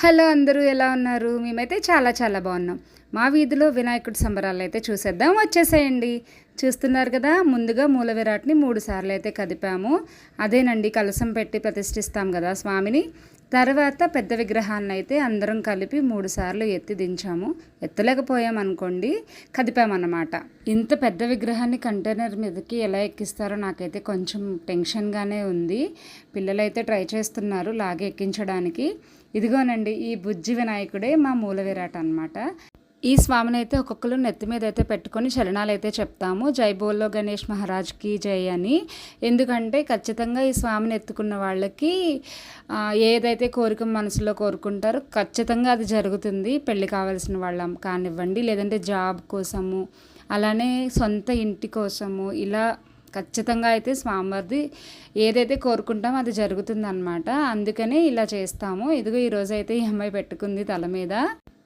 Hello అందరూ ఎలా ఉన్నారు? మేమైతే చాలా చాలా బాగున్నాం. మా వీధిలో వినాయకుడి సంబరాలు అయితే చూసేద్దాం. వచ్చేసేయండి. చూస్తున్నారు కదా ముందుగా మూల విరాట్ని మూడు సార్లు అయితే కదిపాము. అదేనండి కలసం పెట్టి ప్రతిష్ఠిస్తాం కదా స్వామిని. తర్వాత పెద్ద విగ్రహాన్ని అయితే అందరం కలిపి మూడు సార్లు ఎత్తి దించాము. ఎత్తలేకపోయాం అనుకోండి కదిపామన్నమాట. ఇంత పెద్ద విగ్రహాన్ని కంటైనర్ మీదకి ఎలా ఎక్కిస్తారో నాకైతే కొంచెం టెన్షన్గానే ఉంది. పిల్లలైతే ట్రై చేస్తున్నారు లాగే ఎక్కించడానికి ఇదిగోనండి ఈ బుజ్జి వినాయకుడే మా మూల విరాట్ అనమాట ఈ స్వామిని అయితే ఒక్కొక్కరు నెత్తి మీద అయితే పెట్టుకొని చలనాలు అయితే చెప్తాము. జై బోల్లో గణేష్ మహారాజ్కి జై అని. ఎందుకంటే ఖచ్చితంగా ఈ స్వామిని ఎత్తుకున్న వాళ్ళకి ఏదైతే కోరిక మనసులో కోరుకుంటారో ఖచ్చితంగా అది జరుగుతుంది. పెళ్ళి కావాల్సిన వాళ్ళం కానివ్వండి లేదంటే జాబ్ కోసము అలానే సొంత ఇంటి కోసము ఇలా ఖచ్చితంగా అయితే స్వామివారిది ఏదైతే కోరుకుంటామో అది జరుగుతుందన్నమాట. అందుకనే ఇలా చేస్తాము. ఇదిగో ఈరోజు అయితే ఈ అమ్మాయి పెట్టుకుంది తల మీద.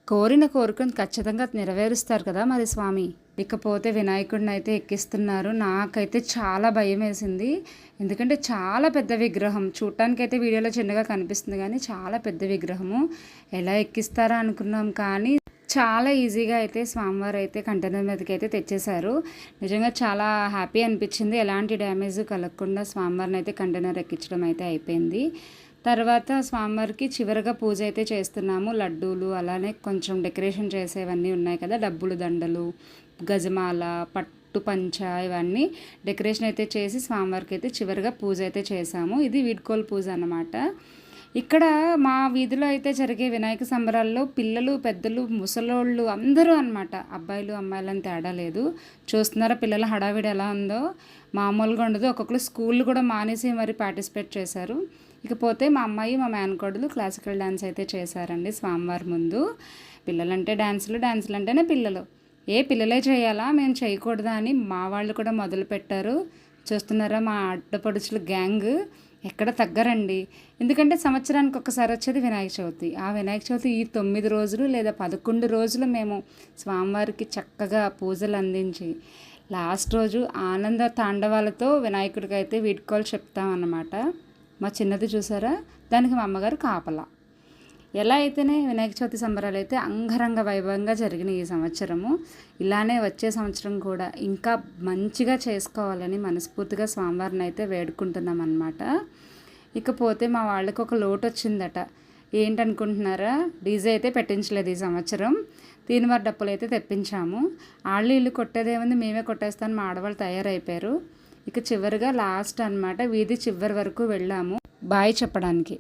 కోరిన కోరికను ఖచ్చితంగా నెరవేరుస్తారు కదా మరి స్వామి. ఇకపోతే వినాయకుడిని అయితే ఎక్కిస్తున్నారు. నాకైతే చాలా భయం వేసింది. ఎందుకంటే చాలా పెద్ద విగ్రహం. చూడటానికైతే వీడియోలో చిన్నగా కనిపిస్తుంది కానీ చాలా పెద్ద విగ్రహము. ఎలా ఎక్కిస్తారా అనుకున్నాం కానీ చాలా ఈజీగా అయితే స్వామివారు అయితే కంటైనర్ మీదకి అయితే తెచ్చేశారు. నిజంగా చాలా హ్యాపీ అనిపించింది. ఎలాంటి డ్యామేజ్ కలగకుండా స్వామివారిని అయితే కంటైనర్ ఎక్కించడం అయితే అయిపోయింది. తర్వాత స్వామివారికి చివరిగా పూజ అయితే చేస్తున్నాము. లడ్డూలు అలానే కొంచెం డెకరేషన్ చేసేవన్నీ ఉన్నాయి కదా. డబ్బులు దండలు గజమాల పట్టు పంచ ఇవన్నీ డెకరేషన్ అయితే చేసి స్వామివారికి అయితే చివరిగా పూజ అయితే చేసాము ఇది వీడ్కోలు పూజ అన్నమాట. ఇక్కడ మా వీధిలో అయితే జరిగే వినాయక సంబరాల్లో పిల్లలు పెద్దలు ముసలోళ్ళు అందరూ అనమాట అబ్బాయిలు అమ్మాయిలని తేడా లేదు. చూస్తున్నారా పిల్లల హడావిడి ఎలా ఉందో? మామూలుగా ఉండదు. ఒక్కొక్కరు స్కూల్ కూడా మానేసి మరి పార్టిసిపేట్ చేశారు. ఇకపోతే మా అమ్మాయి మా మేనకోడలు క్లాసికల్ డ్యాన్స్ అయితే చేశారండి స్వామివారి ముందు. పిల్లలంటే డ్యాన్సులు డ్యాన్సులు అంటేనే పిల్లలు. ఏ పిల్లలే చేయాలా? మేము చేయకూడదా అని మా వాళ్ళు కూడా మొదలు పెట్టారు. చూస్తున్నారా మా అడ్డపడుచుల గ్యాంగ్? ఎక్కడ తగ్గరండి. ఎందుకంటే సంవత్సరానికి ఒకసారి వచ్చేది వినాయక చవితి. ఆ వినాయక చవితి ఈ తొమ్మిది రోజులు లేదా పదకొండు రోజులు మేము స్వామివారికి చక్కగా పూజలు అందించి లాస్ట్ రోజు ఆనంద తాండవాలతో వినాయకుడికి అయితే వీడ్కోలు చెప్తామన్నమాట. మా చిన్నది చూసారా? దానికి మా అమ్మగారు కాపలా. ఎలా అయితేనే వినాయక చవితి సంబరాలు అయితే అంగరంగ వైభవంగా జరిగినాయి ఈ సంవత్సరము. ఇలానే వచ్చే సంవత్సరం కూడా ఇంకా మంచిగా చేసుకోవాలని మనస్ఫూర్తిగా స్వామివారిని అయితే వేడుకుంటున్నాం అనమాట ఇకపోతే మా వాళ్ళకి ఒక లోటు వచ్చిందట. ఏంటనుకుంటున్నారా? డీజే అయితే పెట్టించలేదు ఈ సంవత్సరం. తీనివారి డప్పులు అయితే తెప్పించాము. వాళ్ళు ఇల్లు కొట్టేదేముంది? మేమే కొట్టేస్తాను మా ఆడవాళ్ళు తయారైపోయారు. ఇక చివరిగా లాస్ట్ అనమాట వీధి చివరి వరకు వెళ్ళాము. బాయ్ చెప్పడానికి.